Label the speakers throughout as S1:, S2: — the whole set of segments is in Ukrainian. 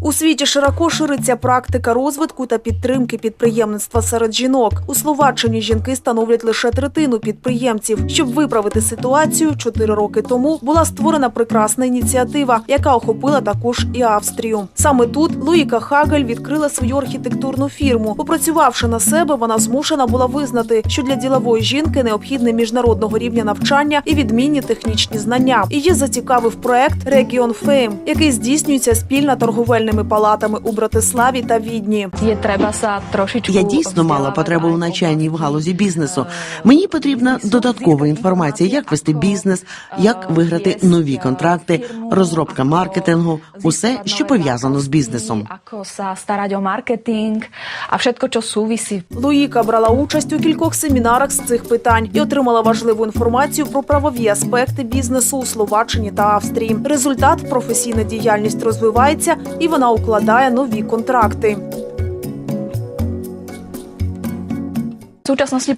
S1: У світі широко шириться практика розвитку та підтримки підприємництва серед жінок. У Словаччині жінки становлять лише третину підприємців. Щоб виправити ситуацію, чотири роки тому була створена прекрасна ініціатива, яка охопила також і Австрію. Саме тут Луїка Хагель відкрила свою архітектурну фірму. Попрацювавши на себе, вона змушена була визнати, що для ділової жінки необхідне міжнародного рівня навчання і відмінні технічні знання. Її зацікавив проект Регіон Фейм, який здійснюється спільно торговельними палатами у Братиславі та Відні.
S2: Є треба са трошечку.
S3: Я дійсно мала потребу в навчанні в галузі бізнесу. Мені потрібна додаткова інформація, як вести бізнес, як виграти нові контракти, розробка маркетингу, усе, що пов'язано з бізнесом.
S2: Marketing a všetko.
S1: Луїка брала участь у кількох семінарах з цих питань і отримала важливу інформацію про правові аспекти бізнесу у Словаччині та Австрії. Результат професійна діяльність розвивається і вона укладає нові контракти.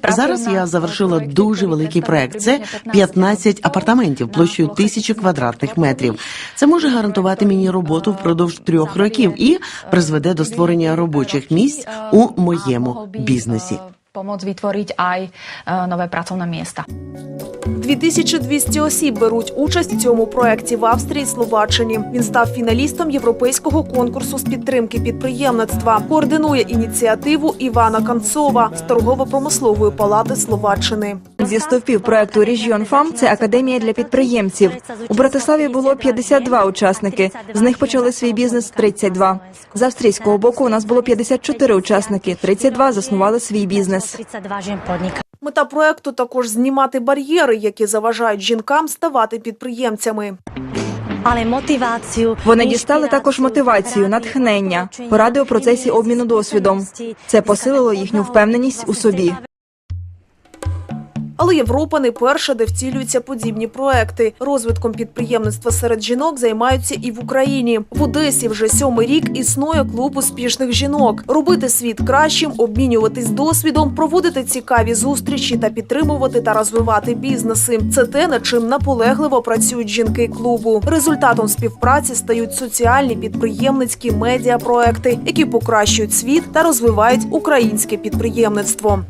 S3: Зараз я завершила дуже великий проект. Це 15 апартаментів площею тисячу квадратних метрів. Це може гарантувати мені роботу впродовж трьох років і призведе до створення робочих місць у моєму бізнесі.
S2: Помôcť vytvoriť aj e, nové pracovné miesta.
S1: 2200 осіб беруть участь в цьому проєкті в Австрії і Словаччині. Він став фіналістом європейського конкурсу з підтримки підприємництва. Координує ініціативу Івана Канцова з торгово-промислової палати Словаччини.
S4: Зі стовпів проекту Ріжіон Фам це академія для підприємців. У Братиславі було 52 учасники. З них почали свій бізнес 32. З австрійського боку у нас було 54 учасники. 32 заснували свій бізнес.
S5: 32 žien podniká.
S1: Мета проекту також знімати бар'єри, які заважають жінкам ставати підприємцями.
S5: Ale motiváciu.
S4: Вони дістали також мотивацію, натхнення, поради у процесі обміну досвідом. Це посилило їхню впевненість у собі.
S1: Але Європа не перша, де втілюються подібні проекти. Розвитком підприємництва серед жінок займаються і в Україні. В Одесі вже сьомий рік існує клуб успішних жінок. Робити світ кращим, обмінюватись досвідом, проводити цікаві зустрічі та підтримувати та розвивати бізнеси. Це те, над чим наполегливо працюють жінки клубу. Результатом співпраці стають соціальні підприємницькі медіапроекти, які покращують світ та розвивають українське підприємництво.